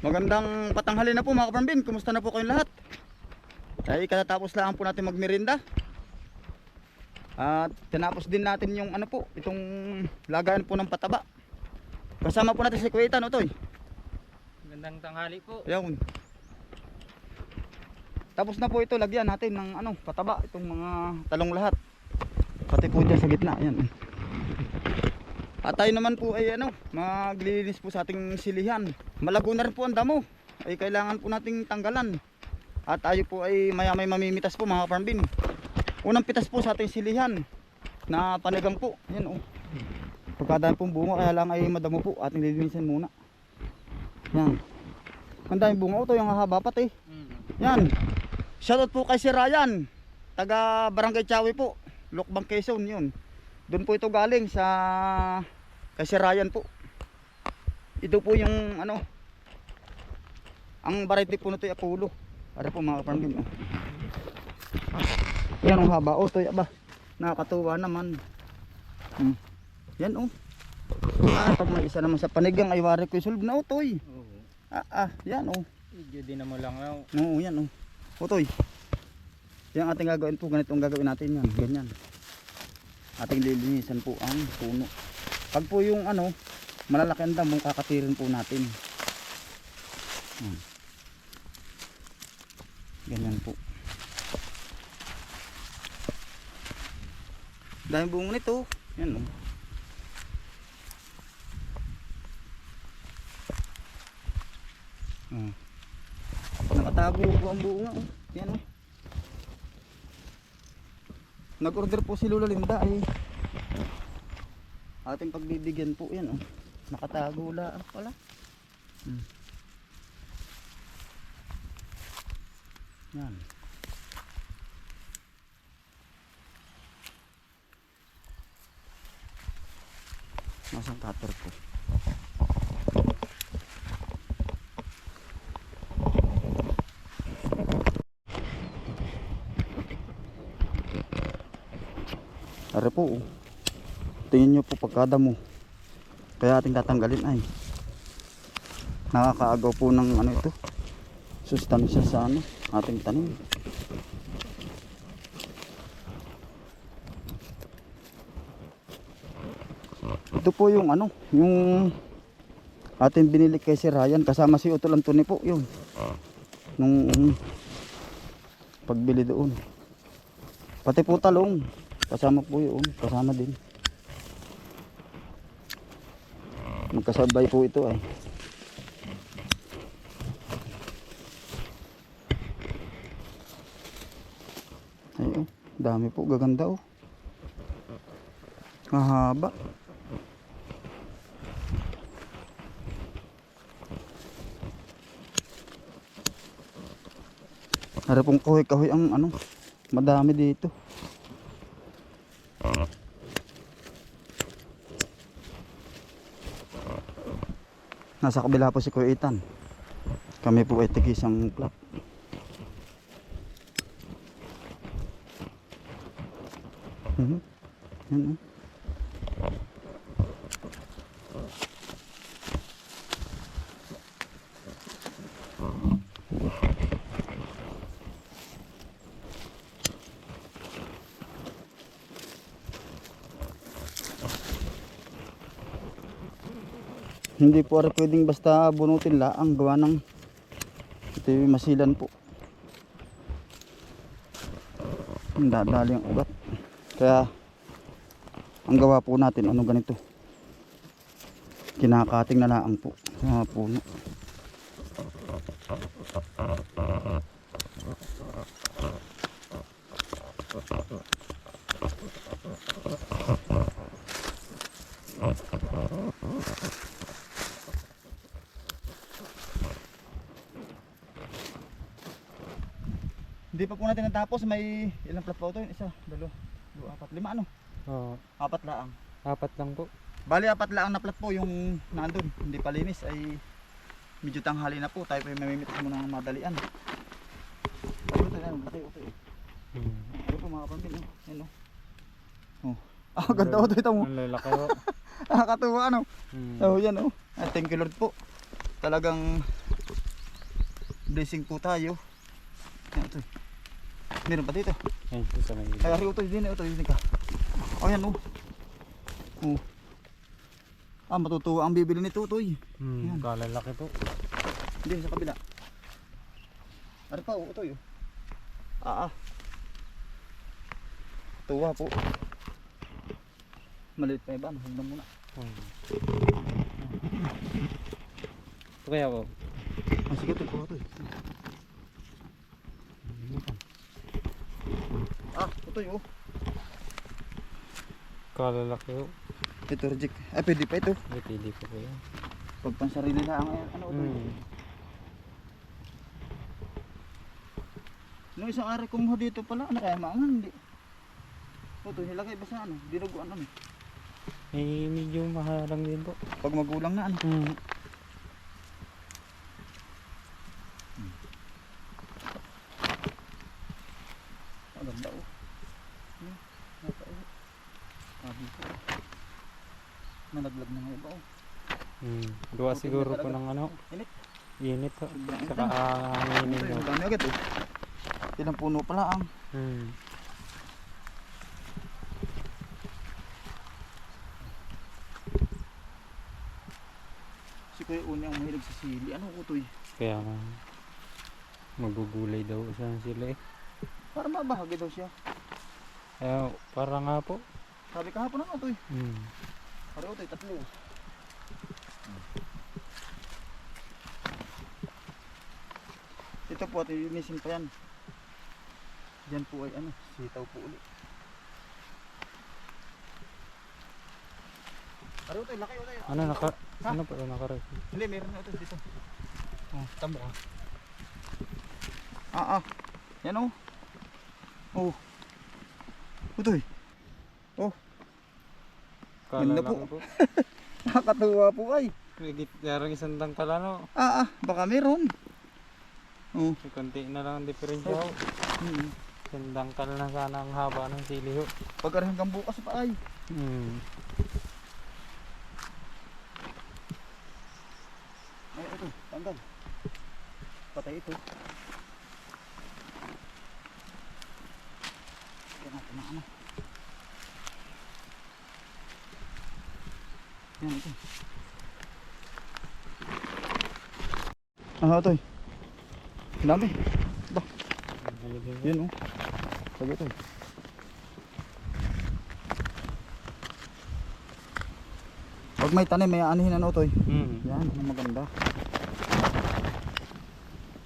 Magandang patanghali na po mga kaparambin. Kumusta na po kayong lahat? Ay katatapos lang po natin magmerinda. At tinapos din natin yung ano po, itong lagayan po ng pataba. Kasama po natin si Kuya Itan, Otoy. Magandang tanghali po. Ayun. Tapos na po ito, lagyan natin ng ano, pataba, itong mga talong lahat. Pati po dyan sa gitna, ayan. At tayo naman po ay ano, maglilinis po sa ating silihan. Malago na rin po ang damo. Ay kailangan po nating tanggalan. At tayo po ay maya may mamimitas po mga farmbin. Unang pitas po sa ating silihan na panigang po. Yan oh. Pagkadaan pong bunga kaya lang ay madamo po ating lilinisan muna. Yan. Ang daming bunga ito yung hahaba pati. Mm. Yan. Shoutout po kay si Ryan. Taga Barangay Chawi po. Lokbang Quezon yun. Doon po ito galing sa kay si Ryan po. Ito po yung ano ang variety po nito ay Apollo. Para po mga kaparambin. Oh. Yan ang haba. Oh, to ba. Nakakatuwa naman. Hmm. Yan oh. Ah, pag may isa naman sa panigang ay wari ko isulb na utoy. Oo. Ah, ah, yan oh. Medyo din mo lang na. Oo, yan oh. Utoy. Yan ating gagawin po, ganito ang gagawin natin yan, ganyan. Ating lilinisan po ang puno. Pag po yung ano, malalaki ang damong kakatirin po natin. Hmm. Ganyan po. Dahil bungo nito. Yan oh. Hmm. Nakatago po ang bunga. Oh. Yan oh. Nag-order po si Lola Linda ay ating pagbibigyan po yan oh. Nakatago lang pala. Hmm. Yan. Nasaan cutter ko? Are po. oh. Tingin nyo po pagkada mo. Kaya ating tatanggalin ay. Nakakaagaw po ng ano ito. Sustansya sa ano, ating tanim. Ito po yung ano, yung ating binili kay si Ryan kasama si Utol Antony po yun. Nung pagbili doon. Pati po talong. Kasama po yun. Kasama din. Magkasabay po ito ay. Ay oh, dami po. Gaganda oh. Mahaba. Hari pong kahoy-kahoy ang ano, madami dito. Nasa kabila po si Kuya Itan. Kami po ay tigisang plot. Mhm. Yan oh. Hindi po rin pwedeng basta bunutin laang gawa ng ito yung masilan po. Dadali ang ugat. Kaya ang gawa po natin ano ganito. Kinakating na laang po. Mga puno. Hindi pa po natin natapos. May ilang plat pa ito? Isa, dalawa, dalawa, apat, lima ano? Oo. Apat laang. Apat lang po. Bali apat lang na plat po yung nandun. Hindi pa linis ay medyo tanghali na po. Tayo pa yung mamimitas muna ng madalian. Ano ito yan? Laki ito eh. Hmm. Ano po mga kapambin? Oh. Yan oh. Oh. Ah, ganda ito ito mo. Ang lalaki po. Nakakatuwa ano. Hmm. Oh, yan oh. Ah, thank you Lord po. Talagang blessing po tayo. Ito. Meron pa dito. Ayun po sa may Ay, ari ito, din ito, din ka. Oh, yan oh. Oh. Ah, matutuwa ang bibili ni Tutoy. Hmm, Yan. kalalaki po. Hindi, sa kabila. Ano pa, oh, ito yun. Ah, ah. Tuwa po. Maliit pa iba, hagdan muna. Hmm. Ito kaya po. Ah, sige, ito, kuha ito ito yun. Kalalaki po. Ito, reject. Ah, pwede pa ito. Ay, pili po po yan. Pag pansarili na ang ano ito. Hmm. Nung isang araw kumuha dito pala, ano kaya maangan, hindi. Ito, nilagay ba sa ano? Dinuguan ano. Eh, medyo maharang din po. Pag magulang na ano. Hmm. Ang ganda oh. Hmm, napao. Sabi ko. Nalaglag na nga iba oh. Hmm. Gawa Okay, siguro po ng ano. Init. Init. Sobrang Saka hanginin Ito, mo. dami agad oh. Ilang puno pala ang. Hmm. Si Kuya Uni ang mahilig sa sili. Ano utoy? Kaya nga. Magugulay daw siya sila eh. Para mabahagi daw siya. Eh, para nga po. Sabi kahapon ano utoy? Hmm. Para utoy, tatlo. Ito po at linisin pa yan. Diyan po ay ano, sitaw po ulit. Para utoy, laki utoy. Ano naka Ha? ano po naka Hindi, meron na ito dito. Oh, tamo ka. Ah, ah. Yan oh. Oh. Utoy. Oh, Po. Kalalaki po. nakakatuwa po ay. May gitярang isang tangkal ano. Ah, ah, baka meron. Oh. May konti na lang ang diferensya ho. Hmm. Isang tangkal na sana ang haba ng sili ho. Pagka hanggang bukas pa ay. Hmm. Ay, ito, tanggal. Patay ito. Yan natin na ano. Yan ito. Ah, ito. Ang Dami. Ba, yan oh. Sabi ito. Pag may tanim, may anihin ano ito. Hmm. Yan, ang maganda.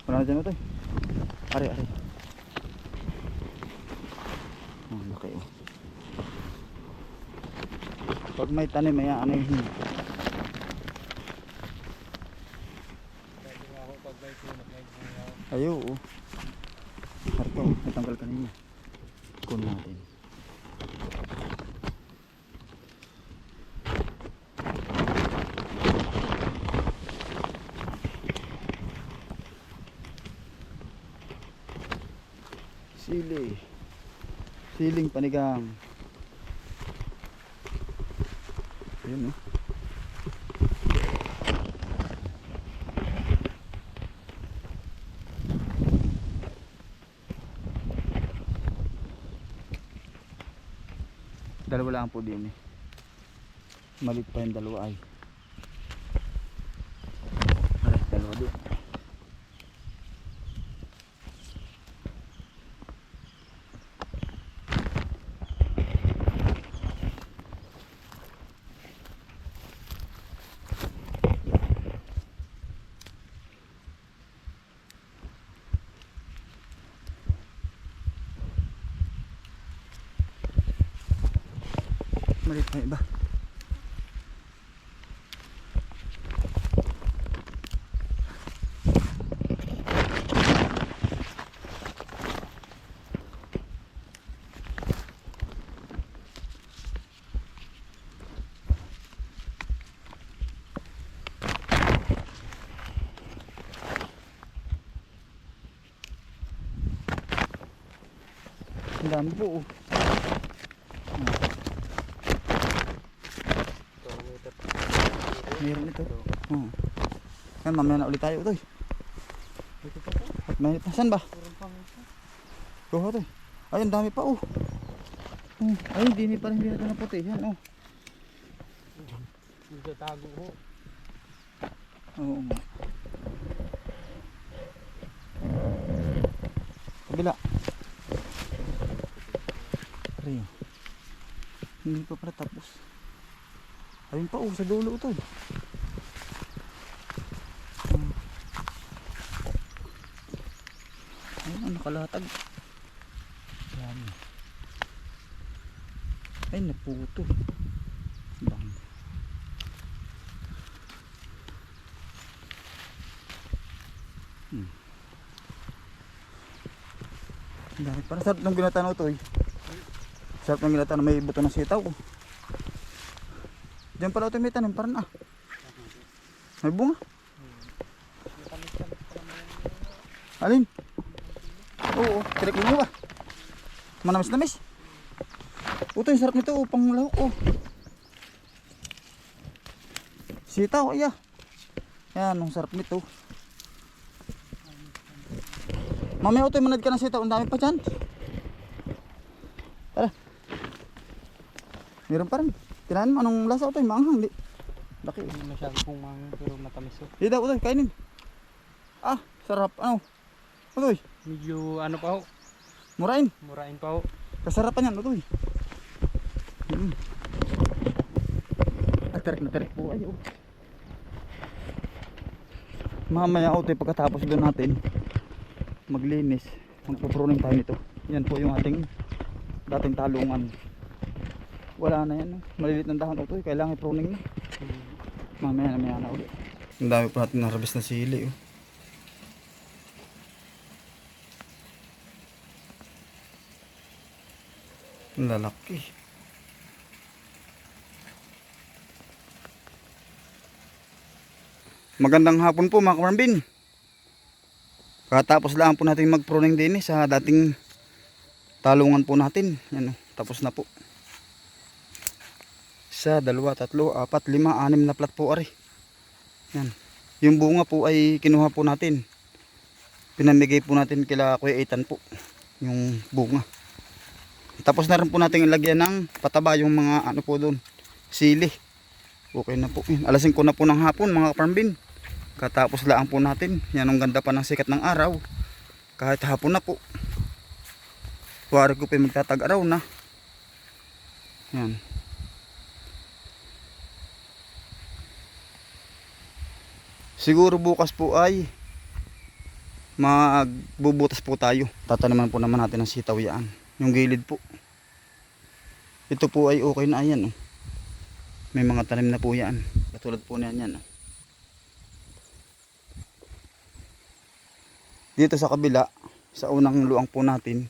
Wala na dyan ito eh. Ari, ari. Ang laki oh. Pag may tanim, may ano yun. Ayo, oh. Harto, natanggal kanina. Kunin natin. Sili. Siling panigang. Ayun oh. Dalawa lang po din eh. Malit pa yung dalawa ay. 228 làm vụ. Meron ito. Oo. Yan, mamaya na ulit tayo ito. Ito po. At na. Saan ba? Kuha ito. Ayun, dami pa oh. Oh, ay, hindi pa rin hindi na puti. Yan oh. Nagtatago ho. Oo nga. Kabila. Rio. Hindi pa pala tapos. Ayun pa oh, sa dulo ito. Hmm. Nakalatag. Yan. Ay, naputo. Bang. Ang dami pa. Sarap ng ginatano to eh. Sarap ng ginatano may buto ng sitaw. oh. Diyan pala ito may tanim parang ah. May bunga. Alin? Tirik mo ba? Manamis-namis. Ito yung sarap nito, oh, pang lahok oh. Sitaw, iya. Yan, ang sarap nito. Mamaya ito, manad ka ng sitaw, ang dami pa dyan. Tara. Meron pa rin. Tinahan mo, anong lasa ito, manghang, di. Laki. Masyado pong mga pero matamis ho. Di daw, utoy, kainin. Ah, sarap. Ano? Utoy, Medyo ano pa ho. murain. Murain pa ho. Kasarapan yan, utoy. Mm. Ah, tarik na tarik po. Ay, oh. Mamaya, utoy, pagkatapos doon natin, maglinis, magpupruning tayo nito. Yan po yung ating dating talungan. Wala na yan. Malilit ng dahon utoy, kailangan i-pruning na. Mamaya na maya na ulit. Ang dami pa natin narabis na sili. Oh. Lalaki. Magandang hapon po mga kamarambin. Katapos lang po natin mag-pruning din eh, sa dating talungan po natin. Yan, oh, tapos na po. Isa, dalawa, tatlo, apat, lima, anim na plat po ari. Yan. Yung bunga po ay kinuha po natin. Pinamigay po natin kila Kuya Ethan po. Yung bunga. Tapos na rin po natin ilagyan ng pataba yung mga ano po doon. Sili. Okay na po. Yan. Alas 5 na po ng hapon mga kaparmbin. Katapos lang po natin. Yan ang ganda pa ng sikat ng araw. Kahit hapon na po. Wari ko pa yung magtatag-araw na. Yan. Siguro bukas po ay magbubutas po tayo. Tataniman po naman natin ng sitaw yan. Yung gilid po. Ito po ay okay na ayan. Oh. May mga tanim na po yan. Katulad po niyan yan. Oh. Dito sa kabila, sa unang luang po natin,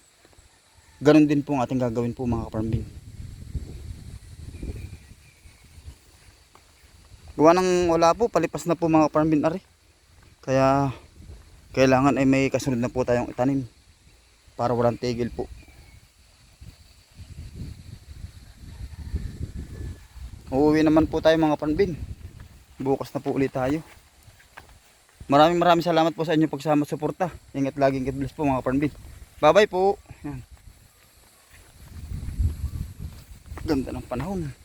ganun din po ang ating gagawin po mga kaparmbin. Gawa ng wala po, palipas na po mga kaparmbin ari. Kaya kailangan ay may kasunod na po tayong itanim para walang tigil po. Uuwi naman po tayo mga kaparmbin. Bukas na po ulit tayo. Maraming maraming salamat po sa inyong pagsama at suporta. Ingat laging God bless po mga kaparmbin. Bye bye po. Yan. Ganda ng panahon.